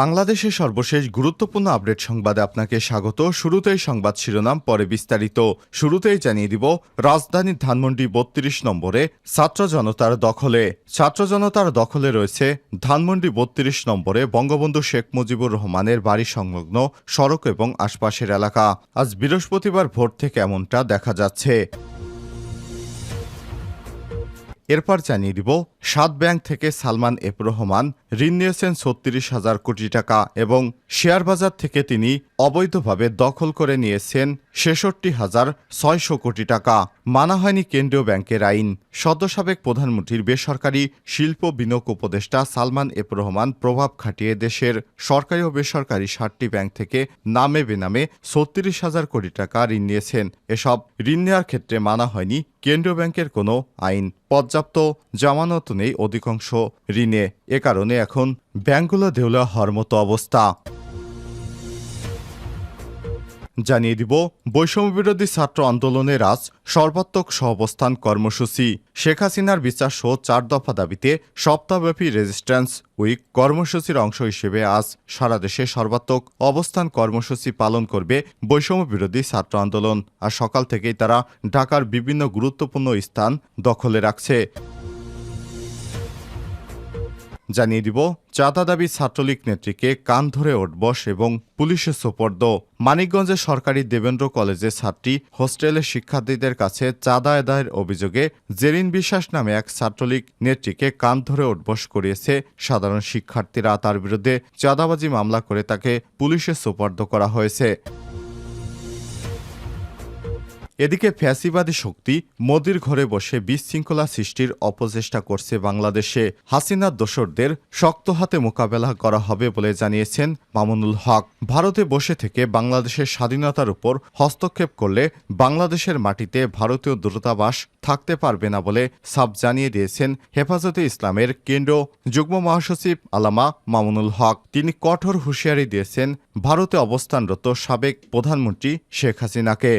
বাংলাদেশের সর্বশেষ গুরুত্বপূর্ণ আপডেট সংবাদে আপনাকে স্বাগত। শুরুতেই সংবাদ শিরোনাম, পরে বিস্তারিত। শুরুতেই জানিয়ে দিব, রাজধানীর ধানমন্ডি বত্রিশ নম্বরে ছাত্র জনতার দখলে। ছাত্র জনতার দখলে রয়েছে ধানমন্ডি বত্রিশ নম্বরে বঙ্গবন্ধু শেখ মুজিবুর রহমানের বাড়ি সংলগ্ন সড়ক এবং আশপাশের এলাকা। আজ বৃহস্পতিবার ভোর থেকে এমনটা দেখা যাচ্ছে। এরপর জানিয়ে দিব সাত ব্যাংক থেকে সালমান এফ রহমান, ঋণ নিয়েছেন ছত্রিশ হাজার কোটি টাকা এবং শেয়ার বাজার থেকে তিনি অবৈধভাবে দখল করে নিয়েছেন ছেষট্টি হাজার ছয়শো কোটি টাকা। মানা হয়নি কেন্দ্রীয় ব্যাংকের আইন। সদ্য সাবেক প্রধানমন্ত্রীর বেসরকারি শিল্প বিনিয়োগ উপদেষ্টা সালমান এফ রহমান প্রভাব খাটিয়ে দেশের সরকারি ও বেসরকারি ষাটটি ব্যাংক থেকে নামে বেনামে ছত্রিশ হাজার কোটি টাকা ঋণ নিয়েছেন। এসব ঋণ নেওয়ার ক্ষেত্রে মানা হয়নি কেন্দ্রীয় ব্যাংকের কোনো আইন। পর্যাপ্ত জামানত নেই অধিকাংশ ঋণে। এ কারণে এখন ব্যাংকগুলো দেউলা হওয়ার মতো অবস্থা। জানিয়ে দিব, বৈষম্য বিরোধী ছাত্র আন্দোলনের আজ সর্বাত্মক সহাবস্থান কর্মসূচি। শেখ হাসিনার বিচার সহ চার দফা দাবিতে সপ্তাহব্যাপী রেজিস্ট্যান্স উইক কর্মসূচির অংশ হিসেবে আজ সারা দেশে সর্বাত্মক অবস্থান কর্মসূচি পালন করবে বৈষম্য বিরোধী ছাত্র আন্দোলন। আর সকাল থেকেই তারা ঢাকার বিভিন্ন গুরুত্বপূর্ণ স্থান দখলে রাখছে। জানিয়ে দিব, চাঁদা দাবি ছাত্রলীগ নেত্রীকে কান ধরে ওঠবস এবং পুলিশের সোপর্দ। মানিকগঞ্জের সরকারি দেবেন্দ্র কলেজের ছাত্রী হোস্টেলের শিক্ষার্থীদের কাছে চাঁদা আদায়ের অভিযোগে জেরিন বিশ্বাস নামে এক ছাত্রলীগ নেত্রীকে কান ধরে ওঠবস করিয়েছে সাধারণ শিক্ষার্থীরা। তার বিরুদ্ধে চাঁদাবাজি মামলা করে তাকে পুলিশের সোপর্দ করা হয়েছে। এদিকে ফ্যাসিবাদী শক্তি মোদির ঘরে বসে বিশৃঙ্খলা সৃষ্টির অপচেষ্টা করছে বাংলাদেশে। হাসিনার দোসরদের শক্ত হাতে মোকাবেলা করা হবে বলে জানিয়েছেন মামুনুল হক। ভারতে বসে থেকে বাংলাদেশের স্বাধীনতার উপর হস্তক্ষেপ করলে বাংলাদেশের মাটিতে ভারতীয় দূতাবাস থাকতে পারবে না বলে সাব জানিয়ে দিয়েছেন হেফাজতে ইসলামের কেন্দ্র যুগ্ম মহাসচিব আলামা মামুনুল হক। তিনি কঠোর হুঁশিয়ারি দিয়েছেন ভারতে অবস্থানরত সাবেক প্রধানমন্ত্রী শেখ হাসিনাকে।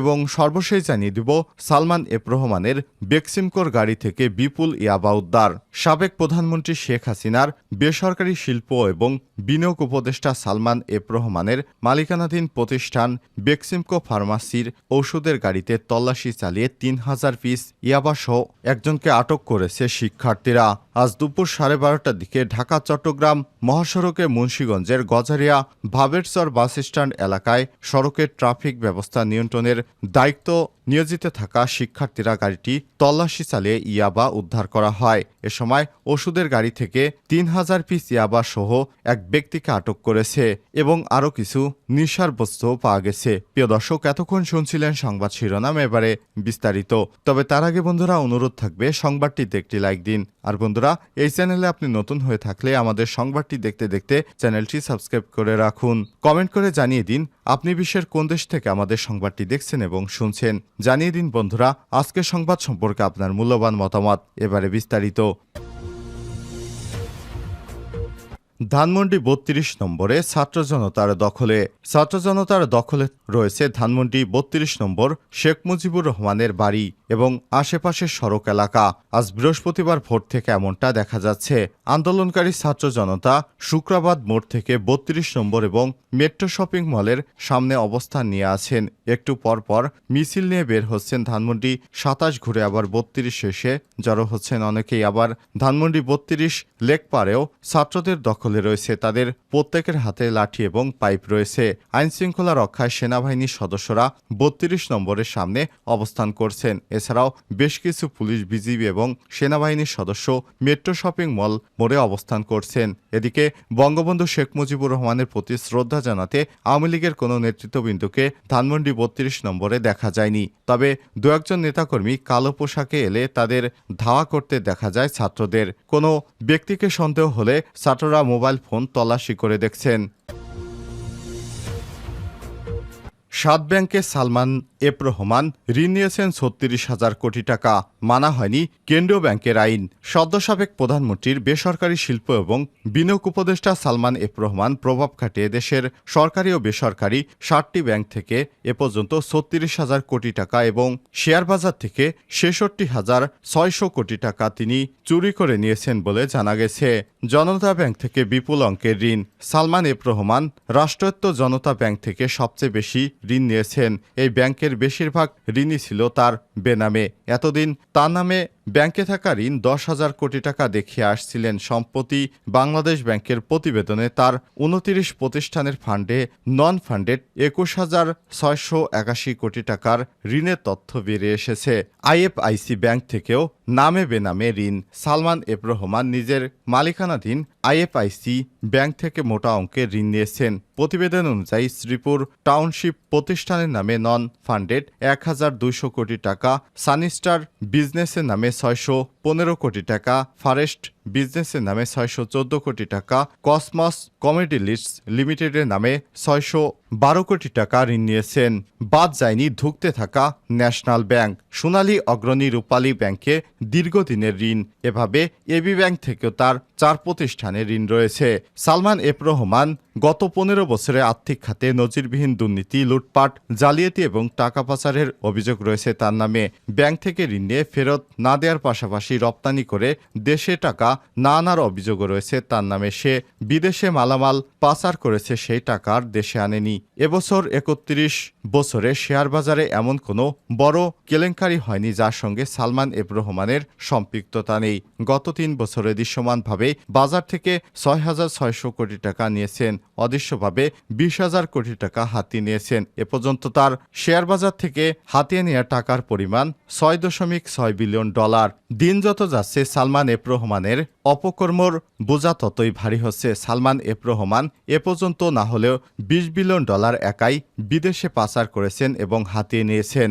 এবং সর্বশেষ জানিয়ে দিব, সালমান এফ রহমানের বেক্সিমকোর গাড়ি থেকে বিপুল ইয়াবা উদ্ধার। সাবেক প্রধানমন্ত্রী শেখ হাসিনার বেসরকারি শিল্প এবং বিনিয়োগ উপদেষ্টা সালমান এফ রহমানের মালিকানাধীন প্রতিষ্ঠান বেক্সিমকো ফার্মাসির ঔষধের গাড়িতে তল্লাশি চালিয়ে তিন হাজার পিস ইয়াবা সহ একজনকে আটক করেছে শিক্ষার্থীরা। আজ দুপুর সাড়ে বারোটার দিকে ঢাকা, চট্টগ্রাম মহাসড়কে মুন্সীগঞ্জের গজারিয়া ভাবেরচর বাস স্ট্যান্ড এলাকায় সড়কের ট্রাফিক ব্যবস্থা নিয়ন্ত্রণের দায়িত্ব নিয়োজিত থাকা শিক্ষার্থীরা গাড়িটি তল্লাশি চালিয়ে ইয়াবা উদ্ধার করা হয়। এ সময় ওষুধের গাড়ি থেকে তিন হাজার পিস ইয়াবা সহ এক ব্যক্তিকে আটক করেছে এবং আরও কিছু নিশার বস্তু পাওয়া গেছে। প্রিয় দর্শক, এতক্ষণ শুনছিলেন সংবাদ শিরোনাম, এবারে বিস্তারিত। তবে তার আগে বন্ধুরা, অনুরোধ থাকবে সংবাদটিতে একটি লাইক দিন। আর বন্ধুরা, এই চ্যানেলে আপনি নতুন হয়ে থাকলে আমাদের সংবাদটি দেখতে দেখতে চ্যানেলটি সাবস্ক্রাইব করে রাখুন। কমেন্ট করে জানিয়ে দিন, আপনি বিশ্বের কোন দেশ থেকে আমাদের সংবাদটি দেখছেন? এবং শুনছেন। জানিয়ে দিন বন্ধুরা আজকের সংবাদ সম্পর্কে আপনার মূল্যবান মতামত। এবারে বিস্তারিত। ধানমন্ডি বত্রিশ নম্বরে ছাত্র জনতার দখলে। ছাত্র জনতার দখলে রয়েছে ধানমন্ডি বত্রিশ নম্বর শেখ মুজিবুর রহমানের বাড়ি এবং আশেপাশের সড়ক এলাকা। আজ বৃহস্পতিবার ভোর থেকে এমনটা দেখা যাচ্ছে। আন্দোলনকারী ছাত্র জনতা শুক্রাবাদ মোড় থেকে বত্রিশ নম্বর এবং মেট্রো শপিং মলের সামনে অবস্থান নিয়ে আছেন। একটু পর পর মিছিল নিয়ে বের হচ্ছেন ধানমন্ডি সাতাশ ঘুরে আবার বত্রিশ শেষে জড়ো হচ্ছেন অনেকেই। আবার ধানমন্ডি বত্রিশ লেক পারেও ছাত্রদের দখলে রয়েছে তাদের প্রত্যেকের হাতে লাঠি এবং পাইপ রয়েছে। আইন শৃঙ্খলা রক্ষায় সেনাবাহিনীর সদস্যরা বত্রিশ নম্বরের সামনে অবস্থান করছেন। এছাড়াও বেশ কিছু পুলিশ, বিজিবি এবং সেনাবাহিনীর সদস্য মেট্রো শপিং মল মোড়ে অবস্থান করছেন। এদিকে বঙ্গবন্ধু শেখ মুজিবুর রহমানের প্রতি শ্রদ্ধা জানাতে আওয়ামী লীগের কোনো নেতৃত্ববৃন্দকে ধানমন্ডি বত্রিশ নম্বরে দেখা যায়নি। তবে দু একজন নেতাকর্মী কালো পোশাকে এলে তাদের ধাওয়া করতে দেখা যায় ছাত্রদের। কোনো ব্যক্তিকে সন্দেহ হলে ছাত্ররা মোবাইল ফোন তল্লাশি করে দেখছেন। সাত ব্যাংকে সালমান এফ রহমান, ঋণ নিয়েছেন ছত্রিশ হাজার কোটি টাকা। মানা হয়নি কেন্দ্রীয় ব্যাংকের আইন। সদ্য সাবেক প্রধানমন্ত্রীর বেসরকারি শিল্প এবং বিনিয়োগ উপদেষ্টা সালমান এফ রহমান প্রভাব খাটিয়ে দেশের সরকারি ও বেসরকারি ষাটটি ব্যাংক থেকে এ পর্যন্ত ছত্রিশ হাজার কোটি টাকা এবং শেয়ার বাজার থেকে ছেষট্টি হাজার ছয়শো কোটি টাকা তিনি চুরি করে নিয়েছেন বলে জানা গেছে। জনতা ব্যাংক থেকে বিপুল অঙ্কের ঋণ। সালমান এফ রহমান রাষ্ট্রায়ত্ত জনতা ব্যাংক থেকে সবচেয়ে বেশি ঋণ নিয়েছেন। এই ব্যাংকের বেশিরভাগ ঋণই ছিল তার বেনামে। এতদিন তার নামে ব্যাংকে থাকা ঋণ দশ হাজার কোটি টাকা দেখিয়ে আসছিলেন সম্প্রতি বাংলাদেশ ব্যাংকের প্রতিবেদনে তার উনতিরিশ প্রতিষ্ঠানের ফান্ডে নন ফান্ডেড একুশ হাজার ছয়শো একাশি কোটি টাকার ঋণের তথ্য বেরিয়ে এসেছে। আইএফআইসি ব্যাংক থেকেও নামে বেনামে ঋণ। সালমান এফ রহমান নিজের মালিকানাধীন আইএফআইসি ব্যাংক থেকে মোটা অঙ্কের ঋণ নিয়েছেন। প্রতিবেদন অনুযায়ী শ্রীপুর টাউনশিপ প্রতিষ্ঠানের নামে নন ফান্ডেড এক হাজার দুইশো কোটি টাকা, সানিস্টার বিজনেসের নামে ছয়শো পনেরো কোটি টাকা, ফরেস্ট বিজনেসের নামে ছয়শো চোদ্দ কোটি টাকা, কসমস কমেডি লিস্ট লিমিটেডের নামে ছয়শো বারো কোটি টাকা ঋণ নিয়েছেন। বাদ যায়নি ধুঁকতে থাকা ন্যাশনাল ব্যাংক। সোনালী অগ্রণী রূপালী ব্যাংকে দীর্ঘদিনের ঋণ। এভাবে এবি ব্যাংক থেকেও তার চার প্রতিষ্ঠানে ঋণ রয়েছে। সালমান এফ রহমান গত পনেরো বছরে আর্থিক খাতে নজিরবিহীন দুর্নীতি, লুটপাট, জালিয়াতি এবং টাকা পাচারের অভিযোগ রয়েছে তার নামে। ব্যাংক থেকে ঋণ নিয়ে ফেরত না দেওয়ার পাশাপাশি রপ্তানি করে দেশে টাকা না আনার অভিযোগ রয়েছে। তার নামে সে বিদেশে মালামাল পাচার করেছে, সেই টাকার দেশে আনেনি। এবছর একত্রিশ বছরে শেয়ার বাজারে এমন কোনো বড় কেলেঙ্কারি হয়নি যার সঙ্গে সালমান এফ রহমানের সম্পৃক্ততা নেই। গত তিন বছরে দৃশ্যমানভাবে বাজার থেকে ছয় হাজার ছয়শো কোটি টাকা নিয়েছেন, অদৃশ্যভাবে বিশ হাজার কোটি টাকা হাতিয়ে নিয়েছেন। এ পর্যন্ত তার শেয়ার বাজার থেকে হাতিয়ে নেওয়া টাকার পরিমাণ ছয় দশমিক ছয় বিলিয়ন ডলার। দিন যত যাচ্ছে, সালমান এফ রহমানের অপকর্মর বোঝা ততই ভারী হচ্ছে। সালমান এফ রহমান এ পর্যন্ত না হলেও বিশ বিলিয়ন ডলার একাই বিদেশে পাচার করেছেন এবং হাতিয়ে নিয়েছেন।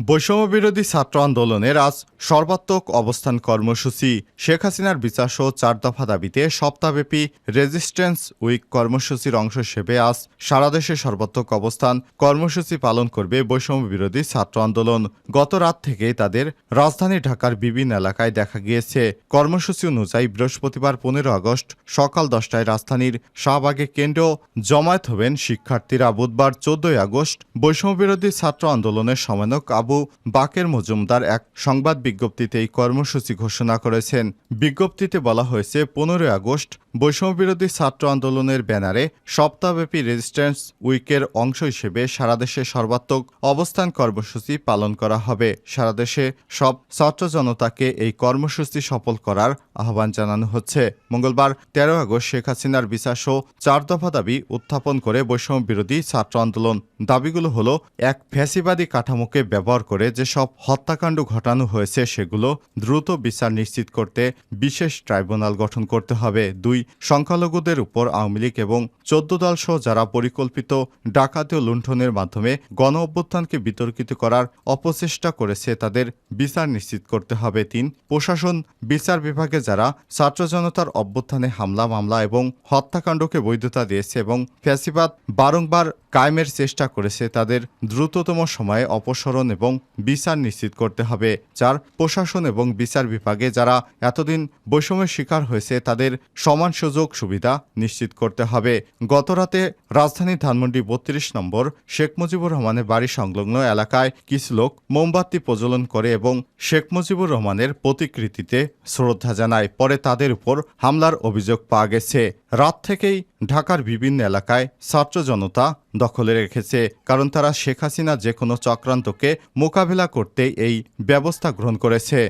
বৈষম্য বিরোধী ছাত্র আন্দোলনের আজ সর্বাত্মক অবস্থান কর্মসূচি। শেখ হাসিনার বিচার সহ চার দফা দাবিতে সপ্তাহব্যাপী রেজিস্ট্যান্স উইক কর্মসূচির অংশ হিসেবে আজ সারা দেশে সর্বাত্মক অবস্থান কর্মসূচি পালন করবে বৈষম্য বিরোধী ছাত্র আন্দোলন। গত রাত থেকে তাদের রাজধানী ঢাকার বিভিন্ন এলাকায় দেখা গিয়েছে। কর্মসূচি অনুযায়ী বৃহস্পতিবার পনেরো আগস্ট সকাল দশটায় রাজধানীর শাহবাগে কেন্দ্র জমায়েত হবেন শিক্ষার্থীরা। বুধবার চোদ্দই আগস্ট বৈষম্য বিরোধী ছাত্র আন্দোলনের সমন্বয়ক আবু বাকের মজুমদার এক সংবাদ বিজ্ঞপ্তিতে এই কর্মসূচি ঘোষণা করেছেন। বিজ্ঞপ্তিতে বলা হয়েছে, পনেরোই আগস্ট বৈষম্য বিরোধী ছাত্র আন্দোলনের ব্যানারে সপ্তাহব্যাপী রেজিস্ট্যান্স উইকের অংশ হিসেবে সারাদেশে সর্বাত্মক অবস্থান কর্মসূচি পালন করা হবে। সারাদেশে সব ছাত্র জনতাকে এই কর্মসূচি সফল করার আহ্বান জানানো হচ্ছে। মঙ্গলবার তেরো আগস্ট শেখ হাসিনার বিচার সহ চার দফা দাবি উত্থাপন করে বৈষম্য বিরোধী ছাত্র আন্দোলন। দাবিগুলো হলো, এক ফ্যাসিবাদী কাঠামোকে ব্যবহার করে যেসব হত্যাকাণ্ড ঘটানো হয়েছে সেগুলো দ্রুত বিচার নিশ্চিত করতে বিশেষ ট্রাইব্যুনাল গঠন করতে হবে। দুই, সংখ্যালঘুদের উপর আওয়ামী লীগ এবং চোদ্দ দল সহ যারা পরিকল্পিত ডাকাতি ও লুণ্ঠনের মাধ্যমে গণ অভ্যুত্থানকে বিতর্কিত করার অপচেষ্টা করেছে, তাদের বিচার নিশ্চিত করতে হবে। তিন, প্রশাসন, বিচার বিভাগে যারা ছাত্র জনতার অভ্যুত্থানে হামলা, মামলা এবং হত্যাকাণ্ডকে বৈধতা দিয়েছে এবং ফ্যাসিবাদ বারংবার কায়েমের চেষ্টা করেছে, তাদের দ্রুততম সময়ে অপসরণ এবং বিচার নিশ্চিত করতে হবে চার প্রশাসন এবং বিচার বিভাগে যারা এতদিন বৈষম্যের শিকার হয়েছে, তাদের সমান সুযোগ সুবিধা নিশ্চিত করতে হবে। গতরাতে রাজধানী ধানমন্ডি বত্রিশ নম্বর শেখ মুজিবুর রহমানের বাড়ি সংলগ্ন এলাকায় কিছু লোক মোমবাতি প্রজ্বলন করে এবং শেখ মুজিবুর রহমানের প্রতিকৃতিতে শ্রদ্ধা জানায়। পরে তাদের উপর হামলার অভিযোগ পাওয়া গেছে। রাত থেকেই ঢাকার বিভিন্ন এলাকায় ছাত্র জনতা দখলে রেখেছে, কারণ তারা শেখ হাসিনা যে কোনো চক্রান্তকে মোকাবেলা করতে এই ব্যবস্থা গ্রহণ করেছে।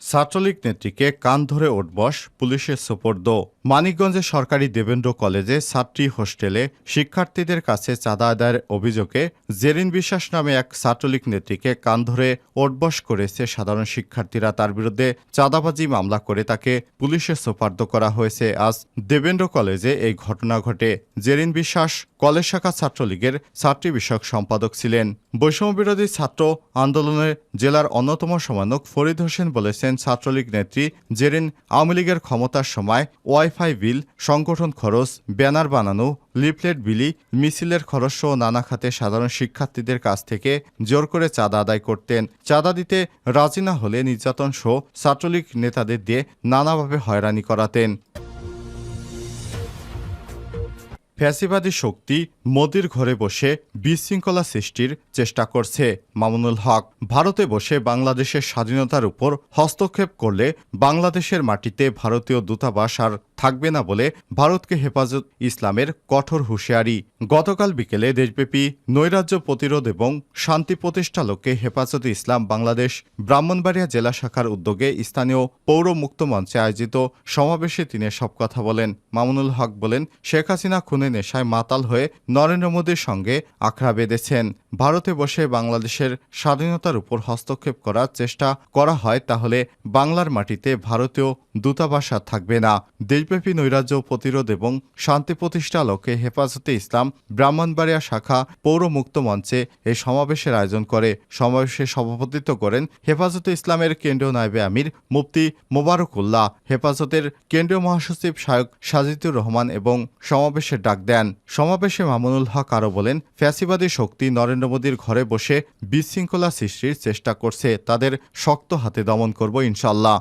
ছাত্রলীগ নেত্রীকে কান ধরে ওঠবস পুলিশের সোপর্দ। মানিকগঞ্জের সরকারি দেবেন্দ্র কলেজে ছাত্রী হোস্টেলে শিক্ষার্থীদের কাছে চাঁদা আদায়ের অভিযোগে জেরিন বিশ্বাস নামে এক ছাত্রলীগ নেত্রীকে কান ধরে ওঠবস করেছে সাধারণ শিক্ষার্থীরা। তার বিরুদ্ধে চাঁদাবাজি মামলা করে তাকে পুলিশে সোপার্দ করা হয়েছে। আজ দেবেন্দ্র কলেজে এই ঘটনা ঘটে। জেরিন বিশ্বাস কলেজ শাখা ছাত্রলীগের ছাত্রী বিষয়ক সম্পাদক ছিলেন। বৈষম্য বিরোধী ছাত্র আন্দোলনের জেলার অন্যতম সমানক ফরিদ হোসেন বলেছেন, ছাত্রলীগ নেত্রী জেরিন আওয়ামী লীগের ক্ষমতার সময় ওয়াইফাই ওয়াইফাই বিল সংগঠন খরচ, ব্যানার বানানো, লিফলেট বিলি, মিছিলের খরচ সহ নানা খাতে সাধারণ শিক্ষার্থীদের কাছ থেকে জোর করে চাঁদা আদায় করতেন। চাঁদা দিতে রাজি না হলে নির্যাতন সহ ছাত্রলীগ নেতাদের দিয়ে নানাভাবে হয়রানি করাতেন। ফ্যাসিবাদী শক্তি মোদির ঘরে বসে বিশৃঙ্খলা সৃষ্টির চেষ্টা করছে মামুনুল হক। ভারতে বসে বাংলাদেশের স্বাধীনতার উপর হস্তক্ষেপ করলে বাংলাদেশের মাটিতে ভারতীয় দূতাবাস আর থাকবে না বলে ভারতকে হেফাজত ইসলামের কঠোর হুঁশিয়ারি। গতকাল বিকেলে দেশব্যাপী নৈরাজ্য প্রতিরোধ এবং শান্তি প্রতিষ্ঠা লক্ষ্যে হেফাজতে ইসলাম বাংলাদেশ ব্রাহ্মণবাড়িয়া জেলা শাখার উদ্যোগে স্থানীয় পৌর মুক্ত মঞ্চে আয়োজিত সমাবেশে তিনি সব কথা বলেন। মামুনুল হক বলেন, শেখ হাসিনা খুনে নেশায় মাতাল হয়ে নরেন্দ্র মোদীর সঙ্গে আখড়া বেঁধেছেন। ভারতে বসে বাংলাদেশের স্বাধীনতার উপর হস্তক্ষেপ করার চেষ্টা করা হয়, তাহলে বাংলার মাটিতে ভারতীয় দূতাবাস আর থাকবে না। দেশব্যাপী নৈরাজ্য প্রতিরোধ এবং শান্তি প্রতিষ্ঠা লক্ষ্যে হেফাজতে ইসলাম ব্রাহ্মণবাড়িয়া শাখা পৌর মুক্ত মঞ্চে এই সমাবেশের আয়োজন করে। সমাবেশে সভাপতিত্ব করেন হেফাজতে ইসলামের কেন্দ্রীয় নায়েবে আমির মুফতি মোবারকুল্লাহ। হেফাজতের কেন্দ্রীয় মহাসচিব শায়ক সাজিদুর রহমান এবং সমাবেশে ডাক দেন। সমাবেশে মামুনুল হক আরও বলেন, ফ্যাসিবাদী শক্তি নরেন্দ্র মোদীর ঘরে বসে বিশৃঙ্খলা সৃষ্টির চেষ্টা করছে। তাদের শক্ত হাতে দমন করব ইনশাল্লাহ